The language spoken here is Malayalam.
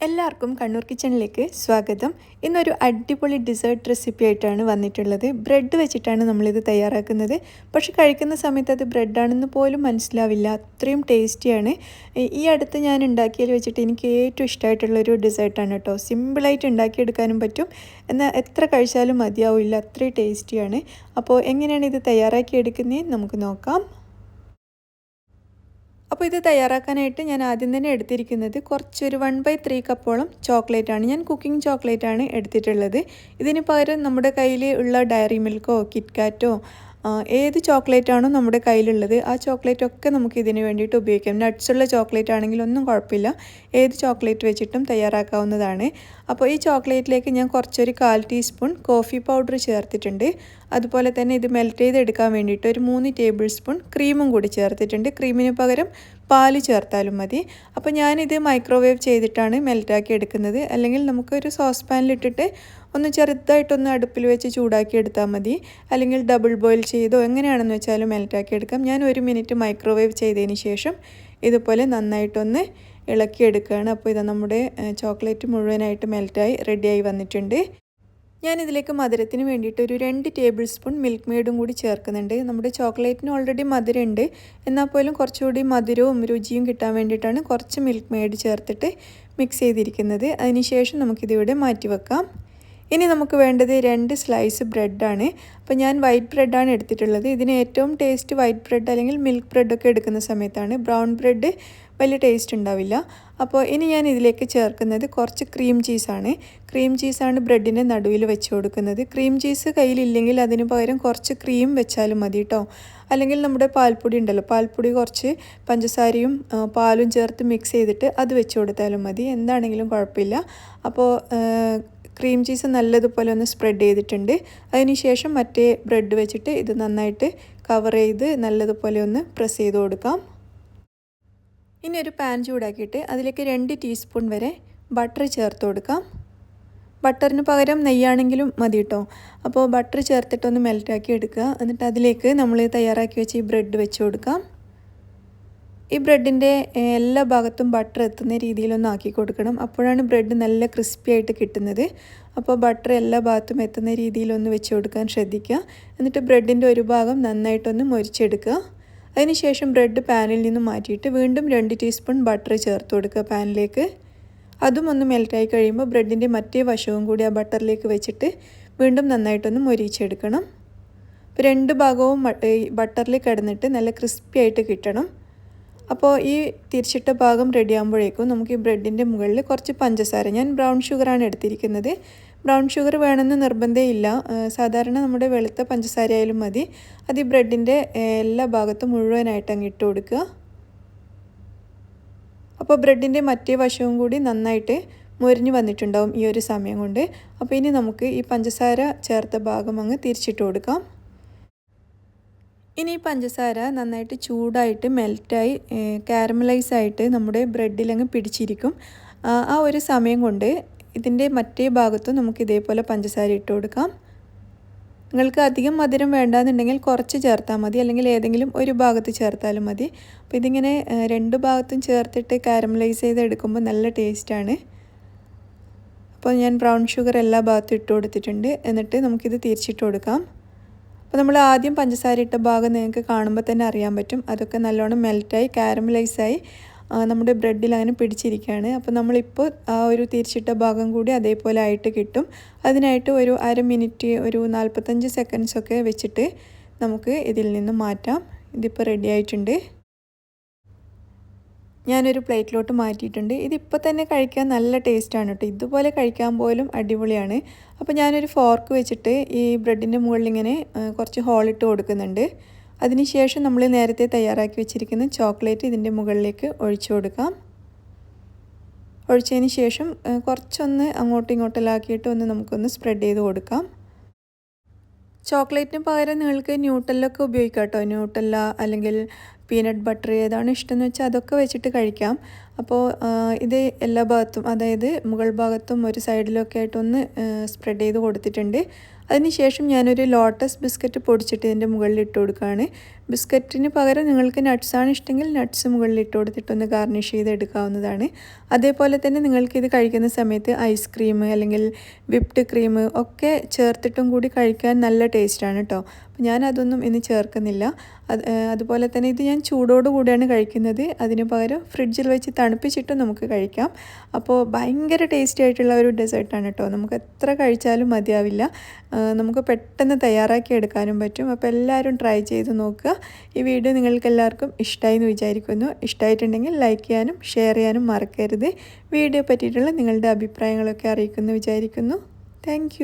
എല്ലാവർക്കും കണ്ണൂർ കിച്ചണിലേക്ക് സ്വാഗതം. ഇന്നൊരു അടിപൊളി ഡിസേർട്ട് റെസിപ്പി ആയിട്ടാണ് വന്നിട്ടുള്ളത്. ബ്രെഡ് വെച്ചിട്ടാണ് നമ്മളിത് തയ്യാറാക്കുന്നത്. പക്ഷെ കഴിക്കുന്ന സമയത്ത് അത് ബ്രെഡാണെന്ന് പോലും മനസ്സിലാവില്ല. അത്രയും ടേസ്റ്റിയാണ് ഈ അടുത്ത് ഞാൻ ഉണ്ടാക്കിയതിൽ വെച്ചിട്ട് എനിക്ക് ഏറ്റവും ഇഷ്ടമായിട്ടുള്ളൊരു ഡിസേർട്ടാണ് കേട്ടോ. സിമ്പിളായിട്ട് ഉണ്ടാക്കിയെടുക്കാനും പറ്റും. എന്നാൽ എത്ര കഴിച്ചാലും മതിയാവില്ല. അത്രയും ടേസ്റ്റിയാണ് അപ്പോൾ എങ്ങനെയാണ് ഇത് തയ്യാറാക്കി എടുക്കുന്നത് നമുക്ക് നോക്കാം. അപ്പോൾ ഇത് തയ്യാറാക്കാനായിട്ട് ഞാൻ ആദ്യം തന്നെ എടുത്തിരിക്കുന്നത് കുറച്ചൊരു വൺ ബൈ ത്രീ കപ്പോളം ചോക്ലേറ്റാണ് ഞാൻ കുക്കിംഗ് ചോക്ലേറ്റാണ് എടുത്തിട്ടുള്ളത്. ഇതിന് പകരം നമ്മുടെ കയ്യിൽ ഉള്ള ഡയറി മിൽക്കോ കിറ്റ്കാറ്റോ ഏത് ചോക്ലേറ്റ് ആണോ നമ്മുടെ കയ്യിലുള്ളത് ആ ചോക്ലേറ്റ് ഒക്കെ നമുക്ക് ഇതിന് വേണ്ടിയിട്ട് ഉപയോഗിക്കാം. നട്ട്സുള്ള ചോക്ലേറ്റ് ആണെങ്കിൽ ഒന്നും കുഴപ്പമില്ല. ഏത് ചോക്ലേറ്റ് വെച്ചിട്ടും തയ്യാറാക്കാവുന്നതാണ്. അപ്പോൾ ഈ ചോക്ലേറ്റിലേക്ക് ഞാൻ കുറച്ചൊരു കാൽ ടീസ്പൂൺ കോഫി പൗഡർ ചേർത്തിട്ടുണ്ട്. അതുപോലെ തന്നെ ഇത് മെൽറ്റ് ചെയ്തെടുക്കാൻ വേണ്ടിയിട്ട് ഒരു മൂന്ന് ടേബിൾ സ്പൂൺ ക്രീമും കൂടി ചേർത്തിട്ടുണ്ട്. ക്രീമിന് പകരം പാൽ ചേർത്താലും മതി. അപ്പോൾ ഞാനിത് മൈക്രോവേവ് ചെയ്തിട്ടാണ് മെൽറ്റാക്കി എടുക്കുന്നത്. അല്ലെങ്കിൽ നമുക്കൊരു സോസ് പാനിലിട്ടിട്ട് ഒന്ന് ചെറുതായിട്ടൊന്ന് അടുപ്പിൽ വെച്ച് ചൂടാക്കി എടുത്താൽ മതി. അല്ലെങ്കിൽ ഡബിൾ ബോയിൽ ചെയ്തോ എങ്ങനെയാണെന്ന് വെച്ചാലും മെൽറ്റാക്കി എടുക്കാം. ഞാൻ ഒരു മിനിറ്റ് മൈക്രോവേവ് ചെയ്തതിന് ശേഷം ഇതുപോലെ നന്നായിട്ടൊന്ന് ഇളക്കിയെടുക്കുകയാണ്. അപ്പോൾ ഇത് നമ്മുടെ ചോക്ലേറ്റ് മുഴുവനായിട്ട് മെൽറ്റായി റെഡിയായി വന്നിട്ടുണ്ട്. ഞാനിതിലേക്ക് മധുരത്തിന് വേണ്ടിയിട്ട് ഒരു രണ്ട് ടേബിൾ സ്പൂൺ മിൽക്ക് മെയ്ഡും കൂടി ചേർക്കുന്നുണ്ട്. നമ്മുടെ ചോക്ലേറ്റിന് ഓൾറെഡി മധുരമുണ്ട്. എന്നാൽ പോലും കുറച്ചുകൂടി മധുരവും രുചിയും കിട്ടാൻ വേണ്ടിയിട്ടാണ് കുറച്ച് മിൽക്ക് മെയ്ഡ് ചേർത്തിട്ട് മിക്സ് ചെയ്തിരിക്കുന്നത്. അതിനുശേഷം നമുക്കിതിവിടെ മാറ്റി വെക്കാം. ഇനി നമുക്ക് വേണ്ടത് രണ്ട് സ്ലൈസ് ബ്രെഡാണ് അപ്പോൾ ഞാൻ വൈറ്റ് ബ്രെഡാണ് എടുത്തിട്ടുള്ളത്. ഇതിന് ഏറ്റവും ടേസ്റ്റ് വൈറ്റ് ബ്രെഡ് അല്ലെങ്കിൽ മിൽക്ക് ബ്രെഡൊക്കെ എടുക്കുന്ന സമയത്താണ്. ബ്രൗൺ ബ്രെഡ് വലിയ ടേസ്റ്റ് ഉണ്ടാവില്ല. അപ്പോൾ ഇനി ഞാൻ ഇതിലേക്ക് ചേർക്കുന്നത് കുറച്ച് ക്രീം ചീസാണ് ക്രീം ചീസാണ് ബ്രെഡിന്റെ നടുവിൽ വെച്ച് കൊടുക്കുന്നത്. ക്രീം ചീസ് കയ്യിലില്ലെങ്കിൽ അതിന് പകരം കുറച്ച് ക്രീം വെച്ചാലും മതി കേട്ടോ അല്ലെങ്കിൽ നമ്മുടെ പാൽപ്പൊടി ഉണ്ടല്ലോ പാൽപ്പൊടി കുറച്ച് പഞ്ചസാരയും പാലും ചേർത്ത് മിക്സ് ചെയ്തിട്ട് അത് വെച്ച് കൊടുത്താലും മതി. എന്താണെങ്കിലും കുഴപ്പമില്ല. അപ്പോൾ ക്രീം ചീസ് നല്ലതുപോലെ ഒന്ന് സ്പ്രെഡ് ചെയ്തിട്ടുണ്ട്. അതിനുശേഷം മറ്റേ ബ്രെഡ് വെച്ചിട്ട് ഇത് നന്നായിട്ട് കവർ ചെയ്ത് നല്ലതുപോലെ ഒന്ന് പ്രസ് ചെയ്ത് കൊടുക്കാം. ഇനി ഒരു പാൻ ചൂടാക്കിയിട്ട് അതിലേക്ക് രണ്ട് ടീസ്പൂൺ വരെ ബട്ടർ ചേർത്ത് കൊടുക്കാം. ബട്ടറിന് പകരം നെയ്യാണെങ്കിലും മതി കേട്ടോ അപ്പോൾ ബട്ടർ ചേർത്തിട്ടൊന്ന് മെൽറ്റാക്കി എടുക്കുക. എന്നിട്ട് അതിലേക്ക് നമ്മൾ തയ്യാറാക്കി വെച്ച് ഈ ബ്രെഡ് വെച്ച് കൊടുക്കാം. ഈ ബ്രെഡിന്റെ എല്ലാ ഭാഗത്തും ബട്ടർ എത്തുന്ന രീതിയിലൊന്ന് ആക്കി കൊടുക്കണം. അപ്പോഴാണ് ബ്രെഡ് നല്ല ക്രിസ്പി ആയിട്ട് കിട്ടുന്നത്. അപ്പോൾ ബട്ടർ എല്ലാ ഭാഗത്തും എത്തുന്ന രീതിയിലൊന്ന് വെച്ച് കൊടുക്കാൻ ശ്രദ്ധിക്കുക. എന്നിട്ട് ബ്രെഡിന്റെ ഒരു ഭാഗം നന്നായിട്ടൊന്ന് മൊരിച്ചെടുക്കുക. അതിനുശേഷം ബ്രെഡ് പാനിൽ നിന്ന് മാറ്റിയിട്ട് വീണ്ടും രണ്ട് ടീസ്പൂൺ ബട്ടർ ചേർത്ത് കൊടുക്കുക പാനിലേക്ക് അതും ഒന്ന് മെൽറ്റായി കഴിയുമ്പോൾ ബ്രെഡിന്റെ മറ്റേ വശവും കൂടി ആ ബട്ടറിലേക്ക് വെച്ചിട്ട് വീണ്ടും നന്നായിട്ടൊന്ന് മൊരിച്ചെടുക്കണം രണ്ട് ഭാഗവും ബട്ടറിൽ കിടന്നിട്ട് നല്ല ക്രിസ്പി ആയിട്ട് കിട്ടണം. അപ്പോൾ ഈ തിരിച്ചിട്ട ഭാഗം റെഡി ആകുമ്പോഴേക്കും നമുക്ക് ഈ ബ്രെഡിന്റെ മുകളിൽ കുറച്ച് പഞ്ചസാര ഞാൻ ബ്രൗൺ ഷുഗറാണ് എടുത്തിരിക്കുന്നത്. ബ്രൗൺ ഷുഗർ വേണമെന്ന് നിർബന്ധമില്ല. സാധാരണ നമ്മുടെ വെളുത്ത പഞ്ചസാര ആയാലും മതി. അത് ഈ ബ്രെഡിന്റെ എല്ലാ ഭാഗത്തും മുഴുവനായിട്ട് അങ്ങ് ഇട്ട് കൊടുക്കുക. അപ്പോൾ ബ്രെഡിന്റെ മറ്റേ വശവും കൂടി നന്നായിട്ട് മുരിഞ്ഞ് വന്നിട്ടുണ്ടാവും ഈ ഒരു സമയം കൊണ്ട്. അപ്പോൾ ഇനി നമുക്ക് ഈ പഞ്ചസാര ചേർത്ത ഭാഗം അങ്ങ് തിരിച്ചിട്ട് കൊടുക്കാം. ഇനി പഞ്ചസാര നന്നായിട്ട് ചൂടായിട്ട് മെൽറ്റായി കാരമലൈസ് ആയിട്ട് നമ്മുടെ ബ്രെഡിലങ്ങ് പിടിച്ചിരിക്കും. ആ ഒരു സമയം കൊണ്ട് ഇതിന്റെ മറ്റേ ഭാഗത്തും നമുക്ക് ഇതേപോലെ പഞ്ചസാര ഇട്ട് കൊടുക്കാം. നിങ്ങൾക്ക് അധികം മധുരം വേണ്ടാന്നുണ്ടെങ്കിൽ കുറച്ച് ചേർത്താൽ മതി അല്ലെങ്കിൽ ഏതെങ്കിലും ഒരു ഭാഗത്ത് ചേർത്താലും മതി. അപ്പോൾ ഇതിങ്ങനെ രണ്ട് ഭാഗത്തും ചേർത്തിട്ട് കാരമലൈസ് ചെയ്ത് എടുക്കുമ്പോൾ നല്ല ടേസ്റ്റാണ്. അപ്പോൾ ഞാൻ ബ്രൗൺ ഷുഗർ എല്ലാ ഭാഗത്തും ഇട്ട് കൊടുത്തിട്ടുണ്ട്. എന്നിട്ട് നമുക്കിത് തിരിച്ചിട്ട് കൊടുക്കാം. അപ്പോൾ നമ്മൾ ആദ്യം പഞ്ചസാര ഇട്ട ഭാഗം നിങ്ങൾക്ക് കാണുമ്പോൾ തന്നെ അറിയാൻ പറ്റും. അതൊക്കെ നല്ലോണം മെൽറ്റായി കാരമലൈസായി നമ്മുടെ ബ്രെഡിൽ അങ്ങനെ പിടിച്ചിരിക്കുകയാണ് അപ്പോൾ നമ്മളിപ്പോൾ ആ ഒരു തിരിച്ചിട്ട ഭാഗം കൂടി അതേപോലെ ആയിട്ട് കിട്ടും. അതിനായിട്ട് ഒരു അര മിനിറ്റ് ഒരു നാൽപ്പത്തഞ്ച് സെക്കൻഡ്സൊക്കെ വെച്ചിട്ട് നമുക്ക് ഇതിൽ നിന്ന് മാറ്റാം. ഇതിപ്പോൾ റെഡി ആയിട്ടുണ്ട്. ഞാനൊരു പ്ലേറ്റിലോട്ട് മാറ്റിയിട്ടുണ്ട്. ഇതിപ്പോൾ തന്നെ കഴിക്കാൻ നല്ല ടേസ്റ്റാണ് കേട്ടോ. ഇതുപോലെ കഴിക്കാൻ പോലും അടിപൊളിയാണ്. അപ്പോൾ ഞാനൊരു ഫോർക്ക് വെച്ചിട്ട് ഈ ബ്രെഡിന്റെ മുകളിൽ ഇങ്ങനെ കുറച്ച് ഹോളിട്ട് കൊടുക്കുന്നുണ്ട്. അതിനുശേഷം നമ്മൾ നേരത്തെ തയ്യാറാക്കി വെച്ചിരിക്കുന്ന ചോക്ലേറ്റ് ഇതിന്റെ മുകളിലേക്ക് ഒഴിച്ചു കൊടുക്കാം. ഒഴിച്ചതിന് ശേഷം കുറച്ചൊന്ന് അങ്ങോട്ടും ഇങ്ങോട്ടെല്ലാക്കിയിട്ട് ഒന്ന് നമുക്കൊന്ന് സ്പ്രെഡ് ചെയ്ത് കൊടുക്കാം. ചോക്ലേറ്റിന് പകരം നിങ്ങൾക്ക് ന്യൂട്ടല്ലൊക്കെ ഉപയോഗിക്കാം കേട്ടോ. ന്യൂട്ടല്ല അല്ലെങ്കിൽ പീനട്ട് ബട്ടർ ഏതാണ് ഇഷ്ടമെന്ന് വെച്ചാൽ അതൊക്കെ വെച്ചിട്ട് കഴിക്കാം. അപ്പോൾ ഇത് എല്ലാ ഭാഗത്തും അതായത് മുകൾ ഭാഗത്തും ഒരു സൈഡിലൊക്കെ ആയിട്ടൊന്ന് സ്പ്രെഡ് ചെയ്ത് കൊടുത്തിട്ടുണ്ട്. അതിനുശേഷം ഞാനൊരു ലോട്ടസ് ബിസ്ക്കറ്റ് പൊടിച്ചിട്ട് ഇതിന്റെ മുകളിൽ ഇട്ട് കൊടുക്കുകയാണ് ബിസ്ക്കറ്റിന് പകരം നിങ്ങൾക്ക് നട്ട്സാണ് ഇഷ്ടമെങ്കിൽ നട്ട്സ് മുകളിൽ ഇട്ട് കൊടുത്തിട്ടൊന്ന് ഗാർണിഷ് ചെയ്ത് എടുക്കാവുന്നതാണ്. അതേപോലെ തന്നെ നിങ്ങൾക്കിത് കഴിക്കുന്ന സമയത്ത് ഐസ്ക്രീം അല്ലെങ്കിൽ വിപ്ഡ് ക്രീം ഒക്കെ ചേർത്തിട്ടും കൂടി കഴിക്കാൻ നല്ല ടേസ്റ്റാണ് കേട്ടോ അപ്പോൾ ഞാൻ അതൊന്നും ഇന്ന് ചേർക്കുന്നില്ല. അത് അതുപോലെ തന്നെ ഇത് ഞാൻ ചൂടോട് കൂടിയാണ് കഴിക്കുന്നത്. അതിന് പകരം ഫ്രിഡ്ജിൽ വെച്ച് തണുപ്പിച്ചിട്ട് നമുക്ക് കഴിക്കാം. അപ്പോൾ ഭയങ്കര ടേസ്റ്റി ആയിട്ടുള്ള ഒരു ഡെസേർട്ടാണ് കേട്ടോ നമുക്ക് എത്ര കഴിച്ചാലും മതിയാവില്ല. നമുക്ക് പെട്ടെന്ന് തയ്യാറാക്കി എടുക്കാനും പറ്റും. അപ്പോൾ എല്ലാവരും ട്രൈ ചെയ്ത് നോക്കുക. ഈ വീഡിയോ നിങ്ങൾക്ക് എല്ലാവർക്കും ഇഷ്ടമായി എന്ന് വിചാരിക്കുന്നു. ഇഷ്ടമായിട്ടുണ്ടെങ്കിൽ ലൈക്ക് ചെയ്യാനും ഷെയർ ചെയ്യാനും മറക്കരുത്. വീഡിയോ പറ്റിയിട്ടുള്ള നിങ്ങളുടെ അഭിപ്രായങ്ങളൊക്കെ അറിയിക്കുമെന്ന് വിചാരിക്കുന്നു. താങ്ക്